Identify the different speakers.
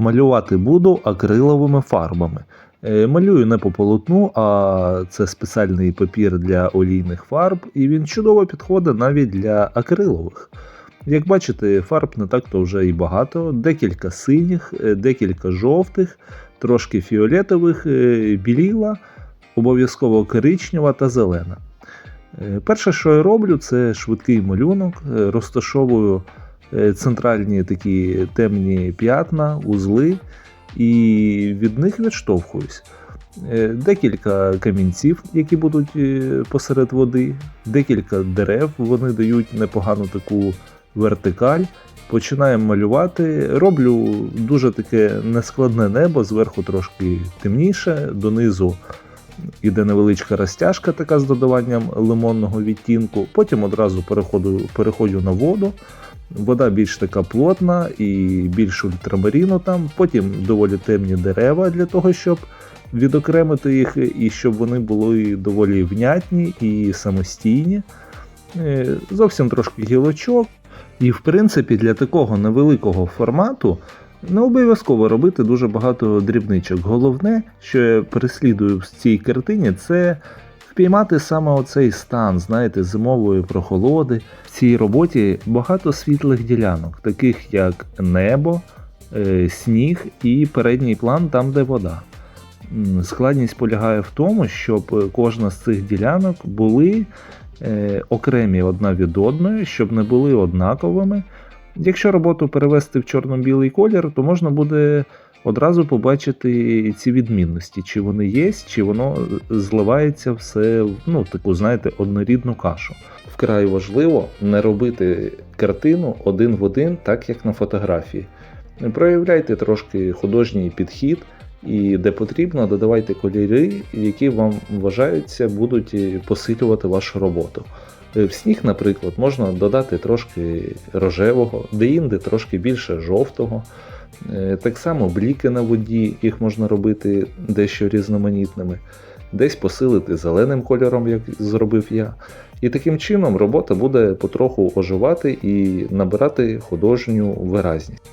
Speaker 1: Малювати буду акриловими фарбами. Е, Малюю не по полотну, а це спеціальний папір для олійних фарб, і він чудово підходить навіть для акрилових. Як бачите, фарб не так-то вже і багато, декілька синіх, е, декілька жовтих, трошки фіолетових, е, біліла, обов'язково коричнева та зелена. Перше, що я роблю, це швидкий малюнок, розташовую центральні такі темні п'ятна, узли, і від них відштовхуюсь. Е, Декілька камінців, які будуть е, посеред води, декілька дерев, вони дають непогану таку вертикаль. Починаємо малювати. Роблю дуже таке нескладне небо, зверху трошки темніше, донизу іде невеличка розтяжка така з додаванням лимонного відтінку. Потім одразу переходжу, переходжу на воду. Вода більш така плотна і більш ультрамаріну там. Потім доволі темні дерева для того, щоб відокремити їх, і щоб вони були доволі внятні і самостійні. Е, Зовсім трошки гілочок. І в принципі для такого невеликого формату не обов'язково робити дуже багато дрібничок. Головне, що я переслідую в цій картині, це впіймати саме оцей стан, знаєте, зимової прохолоди. В цій роботі багато світлих ділянок, таких як небо, е, сніг і передній план там, де вода. Складність полягає в тому, щоб кожна з цих ділянок були е, окремі одна від одної, щоб не були однаковими. Якщо роботу перевести в чорно-білий колір, то можна буде одразу побачити ці відмінності, чи вони є, чи воно зливається все в ну, таку, знаєте, однорідну кашу. Вкрай важливо не робити картину один в один, так як на фотографії. Проявляйте трошки художній підхід, і де потрібно, додавайте кольори, які вам вважаються будуть е, посилювати вашу роботу. Е, В сніг, наприклад, можна додати трошки рожевого, де-інде трошки більше жовтого. Е, Так само бліки на воді, їх можна робити дещо різноманітними, десь посилити зеленим кольором, як зробив я. І таким чином робота буде потроху оживати і набирати художню виразність.